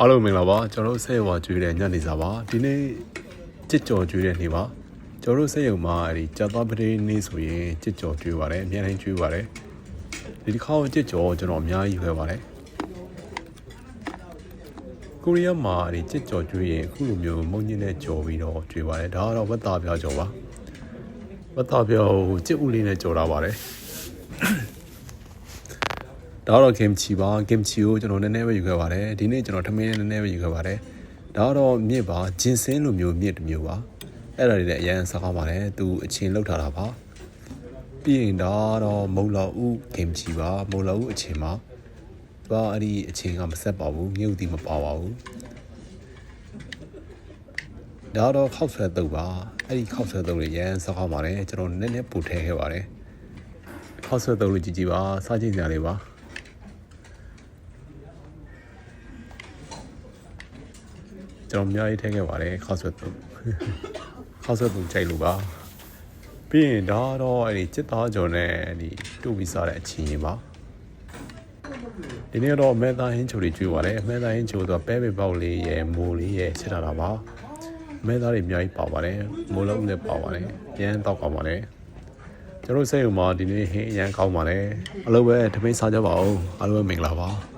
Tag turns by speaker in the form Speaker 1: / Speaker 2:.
Speaker 1: အားလုံးမင်္ဂလာပါကျွန်တော်တို့ဆက်ရွာကျွေးတဲ့ညနေစာပါဒီနေ့ကြစ်ကြော်ကျွေးတဲ့နေ့ပါကျွန်တော်တို့ဆက်ရုံမှာအဲဒီကြာသွားပတိနေ့ဆိုရင်ကြစ်ကြော်ကျွေးပါတယ်အများတိုင်းကျွေးပါတယ်ဒီတစ်ခါကြစ်ကြော်ကျွန်တော်အများကြီးခွဲပါတယ်ကိုရီးယားမှာအဲဒီကြစ်ကြော်ကျွေးရင်အခုလိုမျိုးမုံညင်းနဲ့ကြော်ပြီးတော့ကျွေးပါတယ်ဒါကတော့ဝတ်သားပြောကြော်ပါဝတ်သားပြောကြစ်ဥလေးနဲ့ကြော်တာပါတယ် ဒါကတော့ kimchi ပါ kimchi ကိုကျွန်တော်နည်းနည်းပဲယူခဲ့ပါတယ်ဒီနေ့ကျွန်တော်ထမင်းနည်းနည်းပဲယူခဲ့ပါတယ်ဒါကတော့မြစ်ပါဂျင်စင်းလိုမျိုးမြစ်တစ်မျိုးပါအဲ့ဒါတွေလည်းအရင်စားကောင်းပါတယ်သူအချင်းလောက်ထားတာပါပြီးရင်ဒါကတော့မုံလာဥ kimchi ပါမုံလာဥအချင်းပါသူကအဲ့ဒီအချင်းကမဆက်ပါဘူးမြုပ်တီမပါပါဘူးဒါတော့ခောက်ဆွဲတုပ်ပါအဲ့ဒီခောက်ဆွဲတုပ်တွေရန်စားကောင်းပါတယ်ကျွန်တော်နည်းနည်းပူထဲခဲ့ပါတယ်ခောက်ဆွဲတုပ်လေးကြည့်ကြည့်ပါစားကြည့်ကြရလေးပါ ကျွန်တော်အများကြီးထည့်ခဲ့ပါတယ်ခောက်ဆွဲသူခောက်ဆွဲသူကြိုက်လို့ပါပြီးရင်ဒါတော့အဲ့ဒီစစ်သားကြော်နဲ့ဒီတူပြီးစားတဲ့အချင်းရင်ပါဒီနေ့တော့မဲသားဟင်းချိုတွေကျွေးပါတယ်မဲသားဟင်းချိုဆိုတော့ပဲပဲပေါက်လေးရယ်မိုးလေးရယ်ချက်ထားတာပါမဲသားတွေအများကြီးပါပါတယ်မိုးလုံးလည်းပါပါတယ်ရမ်းတော့ကောင်းပါတယ်ကျွန်တော်စိတ်ဥမှာဒီနေ့ဟင်းအရန်ကောင်းပါတယ်အလုပ်ပဲထမင်းစားကြပါဦးအားလုံးပဲမင်္ဂလာပါ